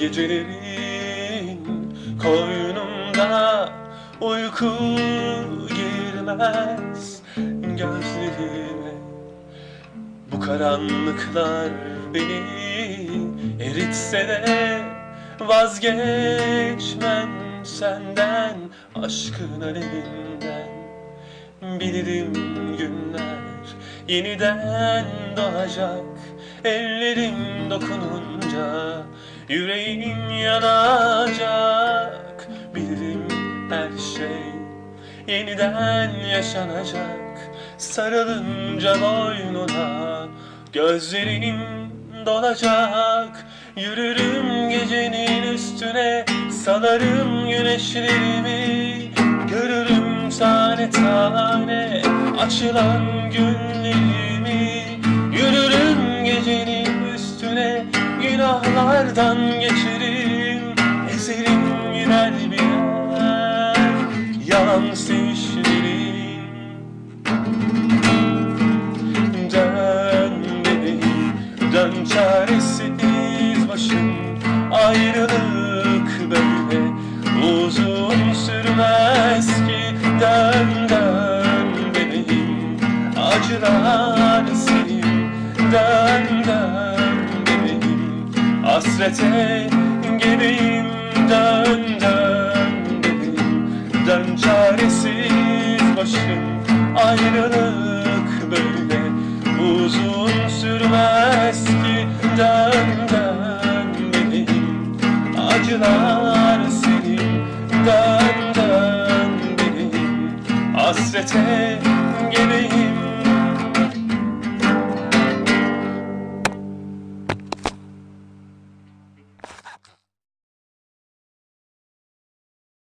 Gecelerin koynumda uyku girmez gözlerime Bu karanlıklar beni eritse de Vazgeçmem senden aşkın alevinden Bilirim günler yeniden doğacak Ellerim dokununca yüreğim yanacak Bilirim her şey yeniden yaşanacak. Sarılınca boynuna gözlerim dolacak. Yürürüm gecenin üstüne salarım güneşlerimi. Görürüm tane tane açılan güllerimi günahlardan geçerim Ezerim gider birer yalan sevişlerim Dön bebeğim dön çaresiz başım. Ayrılık böyle uzun sürmez ki. Dön dön bebeğim acılar senin. Dön dön hasrete gebeyim Dön dön bebeğim dön çaresiz başım Ayrılık böyle. Uzun sürmez ki Dön dön bebeğim acılar senin Dön dön bebeğim hasrete gebeyim